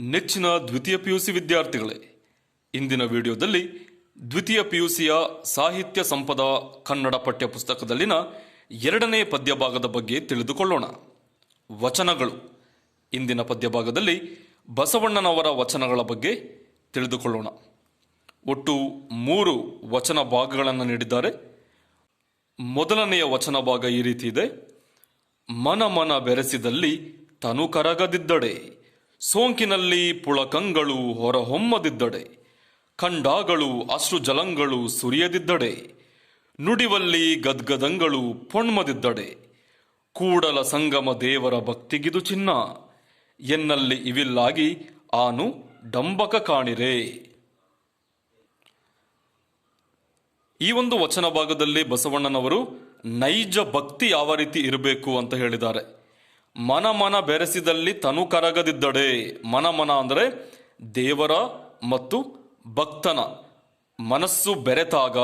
ನೆಚ್ಚಿನ ದ್ವಿತೀಯ ಪಿಯುಸಿ ವಿದ್ಯಾರ್ಥಿಗಳೇ, ಇಂದಿನ ವಿಡಿಯೋದಲ್ಲಿ ದ್ವಿತೀಯ ಪಿಯುಸಿಯ ಸಾಹಿತ್ಯ ಸಂಪದ ಕನ್ನಡ ಪಠ್ಯಪುಸ್ತಕದಲ್ಲಿನ ಎರಡನೇ ಪದ್ಯಭಾಗದ ಬಗ್ಗೆ ತಿಳಿದುಕೊಳ್ಳೋಣ. ವಚನಗಳು. ಇಂದಿನ ಪದ್ಯಭಾಗದಲ್ಲಿ ಬಸವಣ್ಣನವರ ವಚನಗಳ ಬಗ್ಗೆ ತಿಳಿದುಕೊಳ್ಳೋಣ. ಒಟ್ಟು ಮೂರು ವಚನ ಭಾಗಗಳನ್ನು ನೀಡಿದ್ದಾರೆ. ಮೊದಲನೆಯ ವಚನ ಭಾಗ ಈ ರೀತಿ ಇದೆ. ಮನ ಮನ ಬೆರೆಸಿದಲ್ಲಿ ತನು ಕರಗದಿದ್ದಡೆ. ಸೋಂಕಿನಲ್ಲಿ ಪುಳಕಂಗಳು ಹೊರಹೊಮ್ಮದಿದ್ದಡೆ ಖಂಡಾಗಳು ಅಶ್ರು ಜಲಂಗಳು ಸುರಿಯದಿದ್ದಡೆ, ನುಡಿವಲ್ಲಿ ಗದ್ಗದಂಗಳು ಪೊಣ್ಮದಿದ್ದಡೆ. ಕೂಡಲ ಸಂಗಮ ದೇವರ ಭಕ್ತಿಗಿದು ಚಿನ್ನ, ಎನ್ನಲ್ಲಿ ಇವಿಲ್ಲಾಗಿ ಆನು ಡಂಬಕ ಕಾಣಿರೆ. ಈ ಒಂದು ವಚನ ಭಾಗದಲ್ಲಿ ಬಸವಣ್ಣನವರು ನೈಜ ಭಕ್ತಿ ಯಾವ ರೀತಿ ಇರಬೇಕು ಅಂತ ಹೇಳಿದ್ದಾರೆ. ಮನ ಮನ ಬೆರೆಸಿದಲ್ಲಿ ತನು ಕರಗದಿದ್ದಡೆ. ಮನ ಮನ ಅಂದರೆ ದೇವರ ಮತ್ತು ಭಕ್ತನ ಮನಸ್ಸು ಬೆರೆತಾಗ.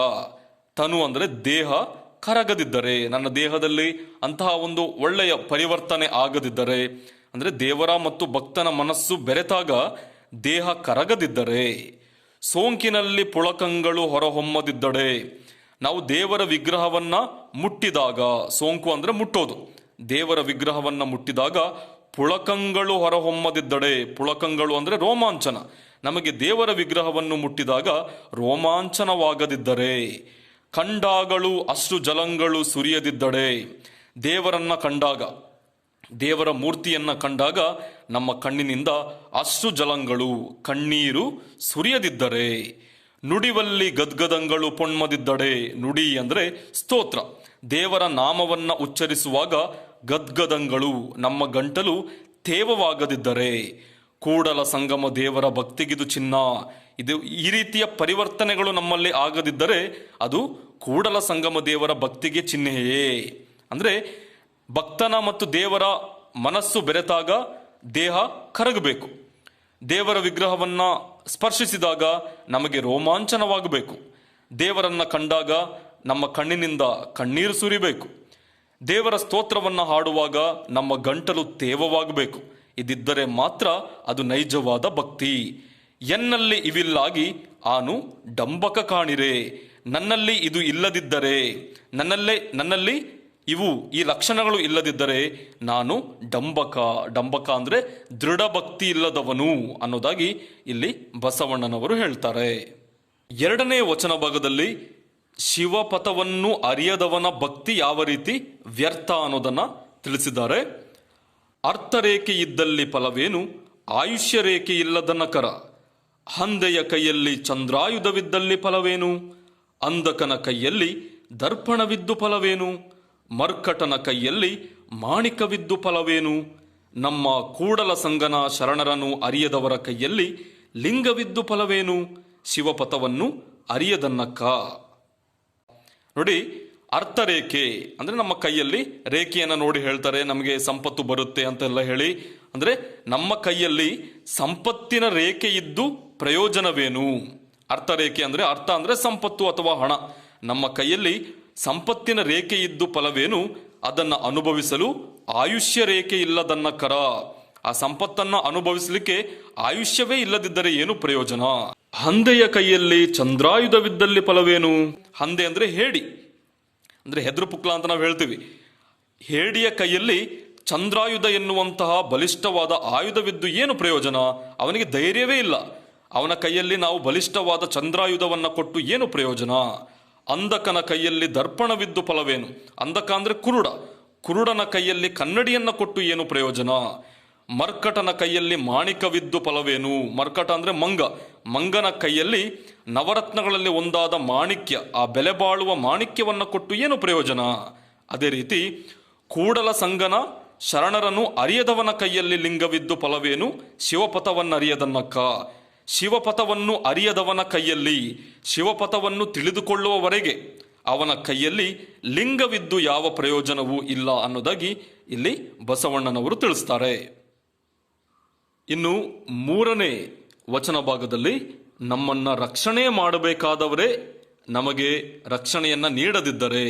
ತನು ಅಂದರೆ ದೇಹ ಕರಗದಿದ್ದರೆ. ನನ್ನ ದೇಹದಲ್ಲಿ ಅಂತಹ ಒಂದು ಒಳ್ಳೆಯ ಪರಿವರ್ತನೆ ಆಗದಿದ್ದರೆ. ಅಂದರೆ ದೇವರ ಮತ್ತು ಭಕ್ತನ ಮನಸ್ಸು ಬೆರೆತಾಗ ದೇಹ ಕರಗದಿದ್ದರೆ. ಸೋಂಕಿನಲ್ಲಿ ಪುಳಕಂಗಳು ಹೊರಹೊಮ್ಮದಿದ್ದಡೆ. ನಾವು ದೇವರ ವಿಗ್ರಹವನ್ನ ಮುಟ್ಟಿದಾಗ, ಸೋಂಕು ಅಂದರೆ ಮುಟ್ಟೋದು. ದೇವರ ವಿಗ್ರಹವನ್ನ ಮುಟ್ಟಿದಾಗ ಪುಳಕಂಗಳು ಹೊರಹೊಮ್ಮದಿದ್ದಡೆ. ಪುಳಕಂಗಳು ಅಂದ್ರೆ ರೋಮಾಂಚನ. ನಮಗೆ ದೇವರ ವಿಗ್ರಹವನ್ನು ಮುಟ್ಟಿದಾಗ ರೋಮಾಂಚನವಾಗದಿದ್ದರೆ. ಕಂಡಾಗಳು ಅಶ್ರು ಜಲಂಗಳು ಸುರಿಯದಿದ್ದಡೆ. ದೇವರನ್ನ ಕಂಡಾಗ, ದೇವರ ಮೂರ್ತಿಯನ್ನ ಕಂಡಾಗ ನಮ್ಮ ಕಣ್ಣಿನಿಂದ ಅಶ್ರು ಜಲಂಗಳು, ಕಣ್ಣೀರು ಸುರಿಯದಿದ್ದರೆ. ನುಡಿವಲ್ಲಿ ಗದ್ಗದಂಗಳು ಪೊಣ್ಮದಿದ್ದಡೆ. ನುಡಿ ಅಂದ್ರೆ ಸ್ತೋತ್ರ. ದೇವರ ನಾಮವನ್ನ ಉಚ್ಚರಿಸುವಾಗ ಗದ್ಗದಂಗಳು ನಮ್ಮ ಗಂಟಲು ತೇವವಾಗದಿದ್ದರೆ ಕೂಡಲ ಸಂಗಮ ದೇವರ ಭಕ್ತಿಗಿದು ಚಿನ್ನ. ಇದು ಈ ರೀತಿಯ ಪರಿವರ್ತನೆಗಳು ನಮ್ಮಲ್ಲಿ ಆಗದಿದ್ದರೆ ಅದು ಕೂಡಲ ಸಂಗಮ ದೇವರ ಭಕ್ತಿಗೆ ಚಿಹ್ನೆಯೇ. ಅಂದರೆ ಭಕ್ತನ ಮತ್ತು ದೇವರ ಮನಸ್ಸು ಬೆರೆತಾಗ ದೇಹ ಕರಗಬೇಕು. ದೇವರ ವಿಗ್ರಹವನ್ನ ಸ್ಪರ್ಶಿಸಿದಾಗ ನಮಗೆ ರೋಮಾಂಚನವಾಗಬೇಕು. ದೇವರನ್ನ ಕಂಡಾಗ ನಮ್ಮ ಕಣ್ಣಿನಿಂದ ಕಣ್ಣೀರು ಸುರಿಬೇಕು. ದೇವರ ಸ್ತೋತ್ರವನ್ನು ಹಾಡುವಾಗ ನಮ್ಮ ಗಂಟಲು ತೇವವಾಗಬೇಕು. ಇದಿದ್ದರೆ ಮಾತ್ರ ಅದು ನೈಜವಾದ ಭಕ್ತಿ. ಎನ್ನಲ್ಲಿ ಇವಿಲ್ಲಾಗಿ ಆನು ಡಂಬಕ ಕಾಣಿರೆ. ನನ್ನಲ್ಲಿ ಇದು ಇಲ್ಲದಿದ್ದರೆ, ನನ್ನಲ್ಲೇ, ನನ್ನಲ್ಲಿ ಇವು ಈ ಲಕ್ಷಣಗಳು ಇಲ್ಲದಿದ್ದರೆ ನಾನು ಡಂಬಕ ಡಂಬಕ ಅಂದರೆ ದೃಢ ಭಕ್ತಿ ಇಲ್ಲದವನು ಅನ್ನೋದಾಗಿ ಇಲ್ಲಿ ಬಸವಣ್ಣನವರು ಹೇಳ್ತಾರೆ. ಎರಡನೇ ವಚನ ಭಾಗದಲ್ಲಿ ಶಿವಪಥವನ್ನು ಅರಿಯದವನ ಭಕ್ತಿ ಯಾವ ರೀತಿ ವ್ಯರ್ಥ ಅನ್ನೋದನ್ನ ತಿಳಿಸಿದ್ದಾರೆ. ಅರ್ಥರೇಖೆ ಇದ್ದಲ್ಲಿ ಫಲವೇನು? ಆಯುಷ್ಯ ರೇಖೆ ಇಲ್ಲದ ನಕರ ಹಂದೆಯ ಕೈಯಲ್ಲಿ ಚಂದ್ರಾಯುಧವಿದ್ದಲ್ಲಿ ಫಲವೇನು? ಅಂಧಕನ ಕೈಯಲ್ಲಿ ದರ್ಪಣವಿದ್ದು ಫಲವೇನು? ಮರ್ಕಟನ ಕೈಯಲ್ಲಿ ಮಾಣಿಕವಿದ್ದು ಫಲವೇನು? ನಮ್ಮ ಕೂಡಲ ಸಂಗನ ಶರಣರನ್ನು ಅರಿಯದವರ ಕೈಯಲ್ಲಿ ಲಿಂಗವಿದ್ದು ಫಲವೇನು? ಶಿವಪಥವನ್ನು ಅರಿಯದನ್ನಕ್ಕ ನೋಡಿ, ಅರ್ಥರೇಖೆ, ಅಂದ್ರೆ ನಮ್ಮ ಕೈಯಲ್ಲಿ ರೇಖೆಯನ್ನು ನೋಡಿ ಹೇಳ್ತಾರೆ, ನಮಗೆ ಸಂಪತ್ತು ಬರುತ್ತೆ ಅಂತೆಲ್ಲ ಹೇಳಿ. ಅಂದ್ರೆ ನಮ್ಮ ಕೈಯಲ್ಲಿ ಸಂಪತ್ತಿನ ರೇಖೆ ಇದ್ದು ಪ್ರಯೋಜನವೇನು? ಅರ್ಥರೇಖೆ ಅಂದ್ರೆ ಅರ್ಥ ಅಂದ್ರೆ ಸಂಪತ್ತು ಅಥವಾ ಹಣ. ನಮ್ಮ ಕೈಯಲ್ಲಿ ಸಂಪತ್ತಿನ ರೇಖೆ ಇದ್ದು ಫಲವೇನು? ಅದನ್ನು ಅನುಭವಿಸಲು ಆಯುಷ್ಯ ರೇಖೆ ಇಲ್ಲದನ್ನ ಕರ. ಆ ಸಂಪತ್ತನ್ನ ಅನುಭವಿಸಲಿಕ್ಕೆ ಆಯುಷ್ಯವೇ ಇಲ್ಲದಿದ್ದರೆ ಏನು ಪ್ರಯೋಜನ? ಹಂದೆಯ ಕೈಯಲ್ಲಿ ಚಂದ್ರಾಯುಧವಿದ್ದಲ್ಲಿ ಫಲವೇನು? ಹಂದೆ ಅಂದರೆ ಹೇಡಿ. ಅಂದರೆ ಹೆದರು ಪುಕ್ಲ ಅಂತ ನಾವು ಹೇಳ್ತೀವಿ. ಹೇಡಿಯ ಕೈಯಲ್ಲಿ ಚಂದ್ರಾಯುಧ ಎನ್ನುವಂತಹ ಬಲಿಷ್ಠವಾದ ಆಯುಧವಿದ್ದು ಏನು ಪ್ರಯೋಜನ? ಅವನಿಗೆ ಧೈರ್ಯವೇ ಇಲ್ಲ. ಅವನ ಕೈಯಲ್ಲಿ ನಾವು ಬಲಿಷ್ಠವಾದ ಚಂದ್ರಾಯುಧವನ್ನು ಕೊಟ್ಟು ಏನು ಪ್ರಯೋಜನ? ಅಂಧಕನ ಕೈಯಲ್ಲಿ ದರ್ಪಣವಿದ್ದು ಫಲವೇನು? ಅಂಧಕ ಅಂದರೆ ಕುರುಡ. ಕುರುಡನ ಕೈಯಲ್ಲಿ ಕನ್ನಡಿಯನ್ನು ಕೊಟ್ಟು ಏನು ಪ್ರಯೋಜನ? ಮರ್ಕಟನ ಕೈಯಲ್ಲಿ ಮಾಣಿಕವಿದ್ದು ಫಲವೇನು? ಮರ್ಕಟ ಅಂದರೆ ಮಂಗ. ಮಂಗನ ಕೈಯಲ್ಲಿ ನವರತ್ನಗಳಲ್ಲಿ ಒಂದಾದ ಮಾಣಿಕ್ಯ. ಆ ಬೆಲೆ ಬಾಳುವ ಮಾಣಿಕ್ಯವನ್ನು ಕೊಟ್ಟು ಏನು ಪ್ರಯೋಜನ? ಅದೇ ರೀತಿ ಕೂಡಲ ಸಂಗನ ಶರಣರನ್ನು ಅರಿಯದವನ ಕೈಯಲ್ಲಿ ಲಿಂಗವಿದ್ದು ಫಲವೇನು? ಶಿವಪಥವನ್ನರಿಯದನ್ನಕ್ಕ ಶಿವಪಥವನ್ನು ಅರಿಯದವನ ಕೈಯಲ್ಲಿ. ಶಿವಪಥವನ್ನು ತಿಳಿದುಕೊಳ್ಳುವವರೆಗೆ ಅವನ ಕೈಯಲ್ಲಿ ಲಿಂಗವಿದ್ದು ಯಾವ ಪ್ರಯೋಜನವೂ ಇಲ್ಲ ಅನ್ನೋದಾಗಿ ಇಲ್ಲಿ ಬಸವಣ್ಣನವರು ತಿಳಿಸ್ತಾರೆ. ಇನ್ನು ಮೂರನೇ ವಚನ ಭಾಗದಲ್ಲಿ ನಮ್ಮನ್ನ ರಕ್ಷಣೆ ಮಾಡಬೇಕಾದವರೇ ನಮಗೆ ರಕ್ಷಣೆಯನ್ನ ನೀಡದಿದ್ದರೆ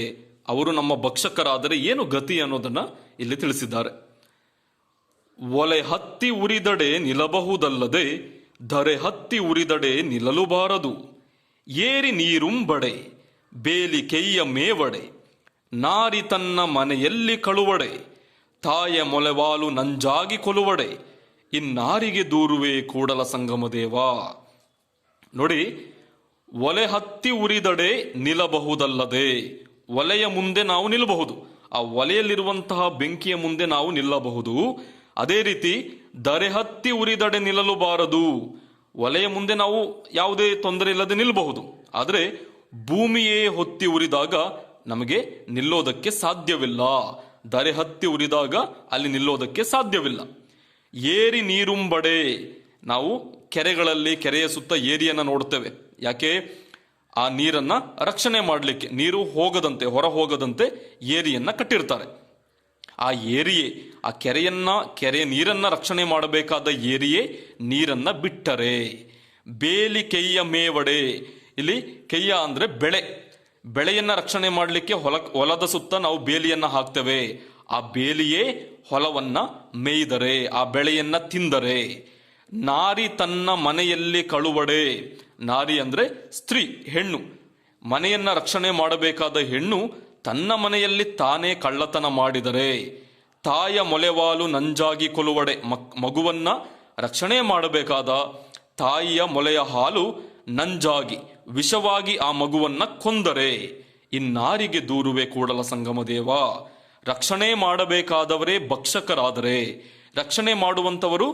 ಅವರು ನಮ್ಮ ಭಕ್ಷಕರಾದರೆ ಏನು ಗತಿ ಅನ್ನೋದನ್ನ ಇಲ್ಲಿ ತಿಳಿಸಿದ್ದಾರೆ. ಒಲೆ ಹತ್ತಿ ಉರಿದಡೆ ನಿಲ್ಲಬಹುದಲ್ಲದೆ ಧರೆ ಹತ್ತಿ ಉರಿದಡೆ ನಿಲ್ಲಲುಬಾರದು. ಏರಿ ನೀರುಂಬಡೆ, ಬೇಲಿ ಕೆಯ್ಯ ಮೇವಡೆ, ನಾರಿ ತನ್ನ ಮನೆಯಲ್ಲಿ ಕಳುವಡೆ, ತಾಯ ಮೊಲೆವಾಲು ನಂಜಾಗಿ ಕೊಲುವಡೆ ಇನ್ನಾರಿಗೆ ದೂರುವೆ ಕೂಡಲ ಸಂಗಮ ದೇವ ನೋಡಿ, ಒಲೆ ಹತ್ತಿ ಉರಿದಡೆ ನಿಲ್ಲಬಹುದಲ್ಲದೆ, ಒಲೆಯ ಮುಂದೆ ನಾವು ನಿಲ್ಲಬಹುದು. ಆ ಒಲೆಯಲ್ಲಿರುವಂತಹ ಬೆಂಕಿಯ ಮುಂದೆ ನಾವು ನಿಲ್ಲಬಹುದು. ಅದೇ ರೀತಿ, ದರೆ ಹತ್ತಿ ಉರಿದಡೆ ನಿಲ್ಲಲು ಬಾರದು ಒಲೆಯ ಮುಂದೆ ನಾವು ಯಾವುದೇ ತೊಂದರೆ ಇಲ್ಲದೆ ನಿಲ್ಲಬಹುದು. ಆದರೆ, ಭೂಮಿಯೇ ಹೊತ್ತಿ ಉರಿದಾಗ ನಮಗೆ ನಿಲ್ಲೋದಕ್ಕೆ ಸಾಧ್ಯವಿಲ್ಲ. ದರೆ ಹತ್ತಿ ಉರಿದಾಗ ಅಲ್ಲಿ ನಿಲ್ಲೋದಕ್ಕೆ ಸಾಧ್ಯವಿಲ್ಲ. ಏರಿ ನೀರುಂಬಡೆ ನಾವು ಕೆರೆಗಳಲ್ಲಿ ಕೆರೆಯ ಸುತ್ತ ಏರಿಯನ್ನು ನೋಡ್ತೇವೆ ಯಾಕೆ? ಆ ನೀರನ್ನ ರಕ್ಷಣೆ ಮಾಡಲಿಕ್ಕೆ, ನೀರು ಹೋಗದಂತೆ, ಹೊರ ಹೋಗದಂತೆ ಏರಿಯನ್ನ ಕಟ್ಟಿರ್ತಾರೆ. ಆ ಏರಿಯೇ, ಆ ಕೆರೆಯನ್ನ, ಕೆರೆ ನೀರನ್ನ ರಕ್ಷಣೆ ಮಾಡಬೇಕಾದ ಏರಿಯೇ ನೀರನ್ನ ಬಿಟ್ಟರೆ. ಬೇಲಿ ಕೈಯ ಮೇವಡೆ. ಇಲ್ಲಿ ಕೈಯ ಅಂದ್ರೆ ಬೆಳೆ. ಬೆಳೆಯನ್ನ ರಕ್ಷಣೆ ಮಾಡಲಿಕ್ಕೆ ಹೊಲ, ಹೊಲದ ಸುತ್ತ ನಾವು ಬೇಲಿಯನ್ನ ಹಾಕ್ತೇವೆ. ಆ ಬೇಲಿಯೇ ಹೊಲವನ್ನ ಮೇಯ್ದರೆ, ಆ ಬೆಳೆಯನ್ನ ತಿಂದರೆ. ನಾರಿ ತನ್ನ ಮನೆಯಲ್ಲಿ ಕಳುವಡೆ. ನಾರಿ ಅಂದ್ರೆ ಸ್ತ್ರೀ, ಹೆಣ್ಣು. ಮನೆಯನ್ನ ರಕ್ಷಣೆ ಮಾಡಬೇಕಾದ ಹೆಣ್ಣು ತನ್ನ ಮನೆಯಲ್ಲಿ ತಾನೇ ಕಳ್ಳತನ ಮಾಡಿದರೆ. ತಾಯ ಮೊಲೆವಾಲು ನಂಜಾಗಿ ಕೊಲುವಡೆ ಮಗುವನ್ನ ರಕ್ಷಣೆ ಮಾಡಬೇಕಾದ ತಾಯಿಯ ಮೊಲೆಯ ಹಾಲು ನಂಜಾಗಿ, ವಿಷವಾಗಿ ಆ ಮಗುವನ್ನ ಕೊಂದರೆ. ಇನ್ನಾರಿಗೆ ದೂರುವೆ ಕೂಡಲ ಸಂಗಮ ದೇವ ರಕ್ಷಣೆ ಮಾಡಬೇಕಾದವರೇ ಭಕ್ಷಕರಾದರೆ, ರಕ್ಷಣೆ ಮಾಡುವಂಥವರು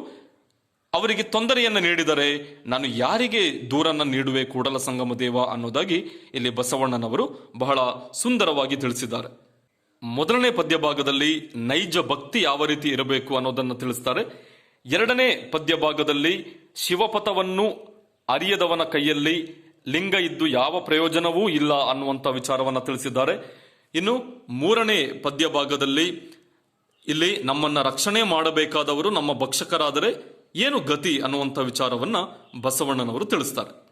ಅವರಿಗೆ ತೊಂದರೆಯನ್ನು ನೀಡಿದರೆ, ನಾನು ಯಾರಿಗೆ ದೂರನ್ನು ನೀಡುವೆ ಕೂಡಲ ಸಂಗಮ ದೇವ ಅನ್ನೋದಾಗಿ ಇಲ್ಲಿ ಬಸವಣ್ಣನವರು ಬಹಳ ಸುಂದರವಾಗಿ ತಿಳಿಸಿದ್ದಾರೆ. ಮೊದಲನೇ ಪದ್ಯ ಭಾಗದಲ್ಲಿ ನೈಜ ಭಕ್ತಿ ಯಾವ ರೀತಿ ಇರಬೇಕು ಅನ್ನೋದನ್ನು ತಿಳಿಸ್ತಾರೆ. ಎರಡನೇ ಪದ್ಯ ಭಾಗದಲ್ಲಿ ಶಿವಪಥವನ್ನು ಅರಿಯದವನ ಕೈಯಲ್ಲಿ ಲಿಂಗ ಇದ್ದು ಯಾವ ಪ್ರಯೋಜನವೂ ಇಲ್ಲ ಅನ್ನುವಂಥ ವಿಚಾರವನ್ನು ತಿಳಿಸಿದ್ದಾರೆ. ಇನ್ನು ಮೂರನೇ ಪದ್ಯ ಭಾಗದಲ್ಲಿ ಇಲ್ಲಿ ನಮ್ಮನ್ನ ರಕ್ಷಣೆ ಮಾಡಬೇಕಾದವರು ನಮ್ಮ ಭಕ್ಷಕರಾದರೆ ಏನು ಗತಿ ಅನ್ನುವಂಥ ವಿಚಾರವನ್ನ ಬಸವಣ್ಣನವರು ತಿಳಿಸ್ತಾರೆ.